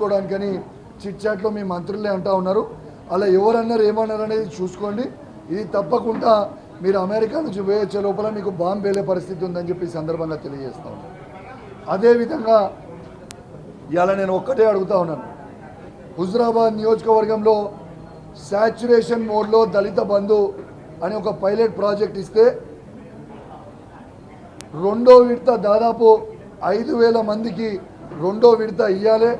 చూసుకోవడానికని chit చాట్లో మీ మంత్రులే అంటా ఉన్నారు. అలా ఎవరన్నారు ఏమన్నారు అనేది చూసుకోండి. ఇది తప్పకుండా మీరు అమెరికా నుంచి వేయొచ్చే లోపల మీకు బాంబు వేలే పరిస్థితి ఉందని చెప్పి సందర్భంగా తెలియజేస్తా ఉన్నాను అదేవిధంగా ఇవాళ నేను ఒక్కటే అడుగుతా ఉన్నాను. హుజరాబాద్ నియోజకవర్గంలో శాచురేషన్ మోడ్లో దళిత బంధు అని ఒక పైలట్ ప్రాజెక్ట్ ఇస్తే రెండో విడత దాదాపు ఐదు వేల మందికి రెండో విడత ఇవ్వాలి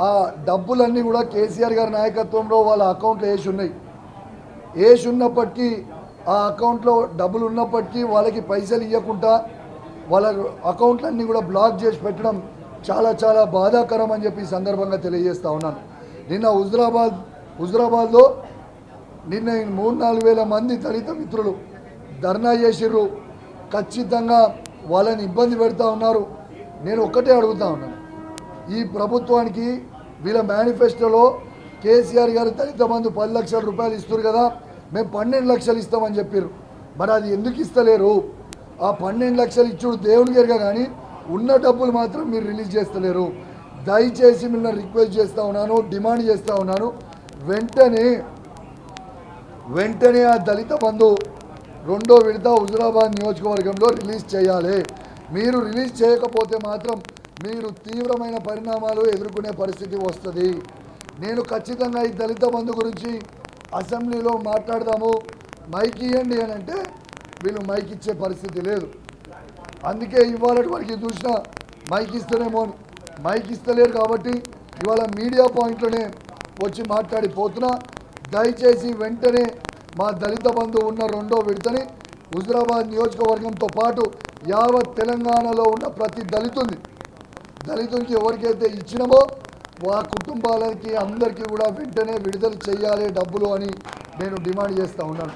ఆ డబ్బులన్నీ కూడా కేసీఆర్ గారి నాయకత్వంలో వాళ్ళ అకౌంట్లో వేసి ఉన్నాయి. వేసి ఉన్నప్పటికీ ఆ అకౌంట్లో డబ్బులు ఉన్నప్పటికీ వాళ్ళకి పైసలు ఇవ్వకుండా వాళ్ళ అకౌంట్లన్నీ కూడా బ్లాక్ చేసి పెట్టడం చాలా చాలా బాధాకరం అని చెప్పి సందర్భంగా తెలియజేస్తా ఉన్నాను. నిన్న హుజరాబాద్ హుజరాబాద్లో నిన్న మూడు నాలుగు వేల మంది దళిత మిత్రులు ధర్నా చేసిర్రు. ఖచ్చితంగా వాళ్ళని ఇబ్బంది పెడతా ఉన్నారు. నేను ఒక్కటే అడుగుతా ఉన్నాను. ఈ ప్రభుత్వానికి వీళ్ళ మేనిఫెస్టోలో కేసీఆర్ గారు దళిత బంధు పది లక్షల రూపాయలు ఇస్తారు కదా మేము పన్నెండు లక్షలు ఇస్తామని చెప్పారు మరి అది ఎందుకు ఇస్తలేరు? ఆ పన్నెండు లక్షలు ఇచ్చుడు దేవుని గారుగా కానీ ఉన్న డబ్బులు మాత్రం మీరు రిలీజ్ చేస్తలేరు. దయచేసి మిమ్మల్ని రిక్వెస్ట్ చేస్తూ ఉన్నాను డిమాండ్ చేస్తూ ఉన్నాను. వెంటనే వెంటనే ఆ దళిత బంధు రెండో విడత హుజురాబాద్ నియోజకవర్గంలో రిలీజ్ చేయాలి. మీరు రిలీజ్ చేయకపోతే మాత్రం మీరు తీవ్రమైన పరిణామాలు ఎదుర్కొనే పరిస్థితి వస్తుంది. నేను ఖచ్చితంగా ఈ దళిత బంధు గురించి అసెంబ్లీలో మాట్లాడదాము. మైక్ ఇవ్వండి అని అంటే వీళ్ళు మైక్ ఇచ్చే పరిస్థితి లేదు. అందుకే ఇవాళ వరకు చూసిన మైక్ ఇస్తేనేమో మైక్ ఇస్తలేరు కాబట్టి ఇవాళ మీడియా పాయింట్లోనే వచ్చి మాట్లాడిపోతున్నా. దయచేసి వెంటనే మా దళిత బంధు ఉన్న రెండో విడతని హుజరాబాద్ నియోజకవర్గంతో పాటు యావత్ తెలంగాణలో ఉన్న ప్రతి దళితుని దళితులకి ఎవరికైతే ఇచ్చినామో వా కుటుంబాలకి అందరికీ కూడా వెంటనే విడుదల చేయాలి డబ్బులు అని నేను డిమాండ్ చేస్తూ ఉన్నాను.